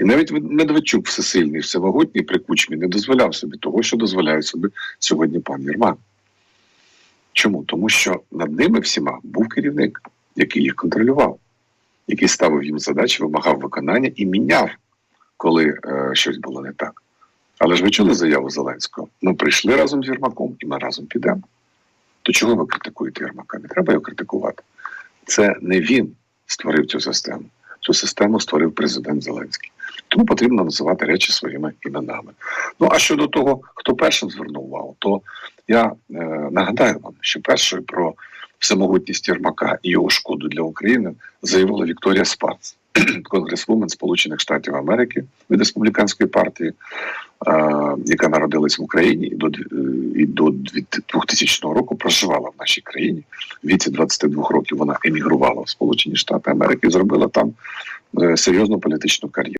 І навіть Медведчук всесильний, всемогутній при кучмі не дозволяв собі того, що дозволяє собі сьогодні пан Єрмак. Чому? Тому що над ними всіма був керівник, який їх контролював, який ставив їм задачі, вимагав виконання і міняв, коли е, щось було не так. Але ж ви чули заяву Зеленського? Ми прийшли разом з Єрмаком і ми разом підемо. То чого ви критикуєте Єрмака? Не треба його критикувати. Це не він створив цю систему. Цю систему створив президент Зеленський. Тому потрібно називати речі своїми іменами. Ну а щодо того, хто першим звернув увагу, то я е, нагадаю вам, що першою про всемогутність Єрмака і його шкоду для України заявила Вікторія Спарц, конгресвумен Сполучених Штатів Америки від республіканської партії, е, яка народилась в Україні і до, дві- і до 2000 року проживала в нашій країні. В віці 22 років вона емігрувала в Сполучені Штати Америки і зробила там е, серйозну політичну кар'єру.